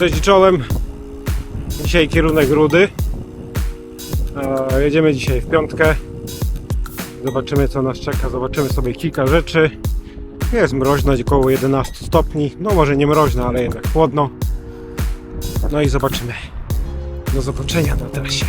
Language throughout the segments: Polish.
Cześć czołem. Dzisiaj kierunek Rudy. E, Jedziemy dzisiaj w piątkę. Zobaczymy co nas czeka. Zobaczymy sobie kilka rzeczy. Jest mroźno, około 11 stopni. No może nie mroźno, ale jednak chłodno. No i zobaczymy. Do zobaczenia na trasie.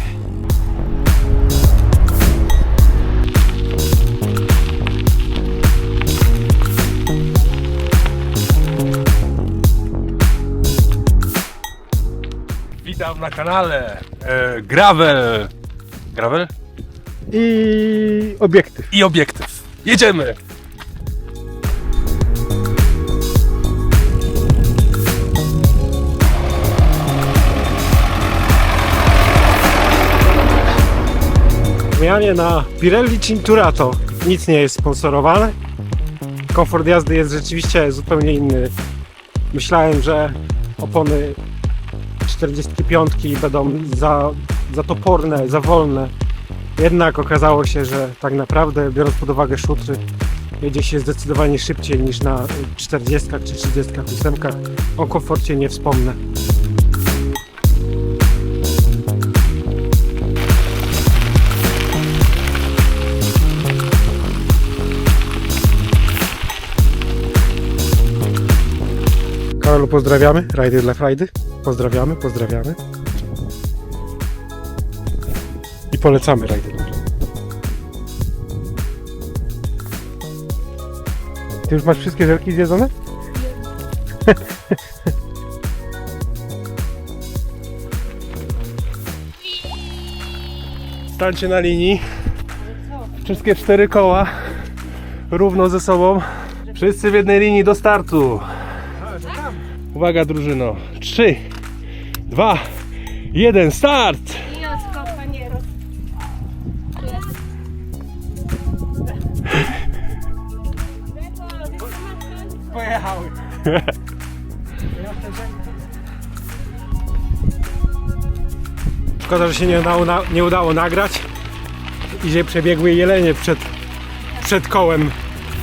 Na kanale e, Gravel. Gravel I obiektyw. i obiektyw. Jedziemy! Zmianie na Pirelli Cinturato nic nie jest sponsorowane. Komfort jazdy jest rzeczywiście zupełnie inny. Myślałem, że opony 45 będą za, za toporne, za wolne. Jednak okazało się, że tak naprawdę, biorąc pod uwagę szutry, jedzie się zdecydowanie szybciej niż na 40 czy 38. O komforcie nie wspomnę. Karolu, pozdrawiamy. Rajdy dla frajdy. Pozdrawiamy, pozdrawiamy. I polecamy rajdy. Ty już masz wszystkie żelki zjedzone? Stańcie na linii. Wszystkie cztery koła równo ze sobą. Wszyscy w jednej linii do startu. Uwaga drużyno. 3, 2, 1, start! Compañeros. Pojechały. Szkoda, że się nie udało, na, nie udało nagrać i że przebiegły jelenie przed, przed kołem.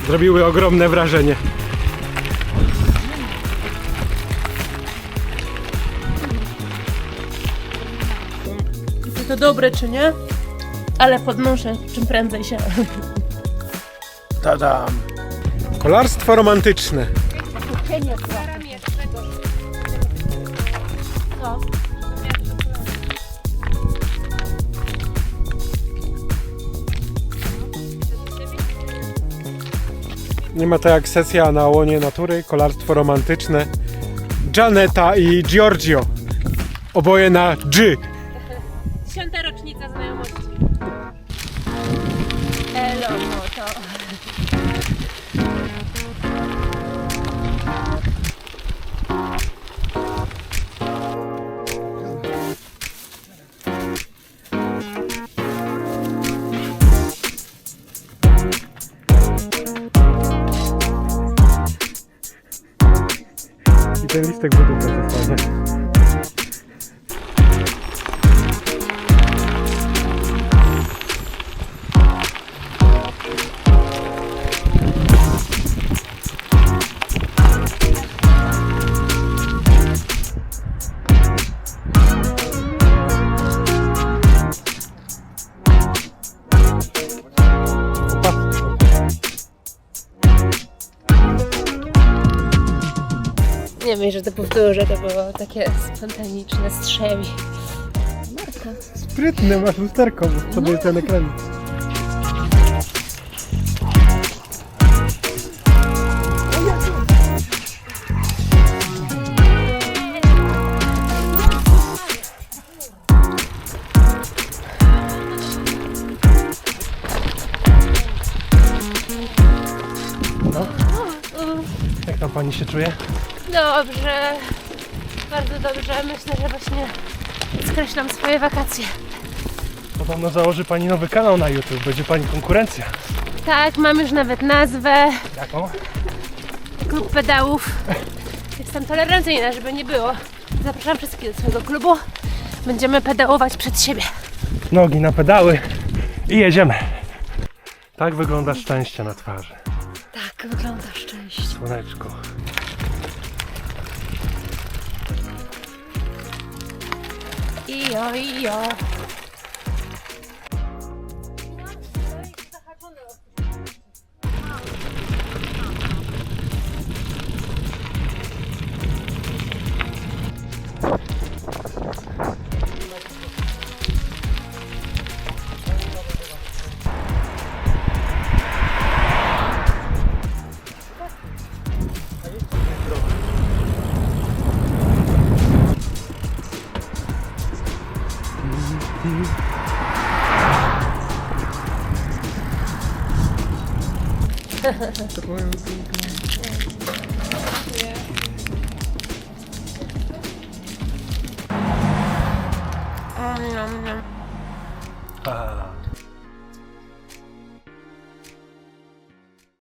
Zrobiły ogromne wrażenie. Dobre, czy nie? Ale podnoszę czym prędzej się. Tadam. Kolarstwo romantyczne. Co? Nie ma to jak sesja na łonie natury, kolarstwo romantyczne. Janeta i Giorgio. Oboje na G. to... Ten listek dupę zostanie. Nie wiem, że to powtórzę, to było takie spontaniczne strzewi. Marka. Sprytny, masz lusterko, bo sobie ten ekran. Jak tam pani się czuje? Dobrze. Bardzo dobrze. Myślę, że właśnie skreślam swoje wakacje. Podobno założy pani nowy kanał na YouTube, będzie pani konkurencja. Tak, mam już nawet nazwę. Jaką? Klub pedałów. Jestem tolerancyjna, żeby nie było. Zapraszam wszystkich do swojego klubu. Będziemy pedałować przed siebie. Nogi na pedały i jedziemy. Tak wygląda szczęście na twarzy. Tak wygląda szczęście. Słoneczko. E-R-E-R. Om, nom, nom. A,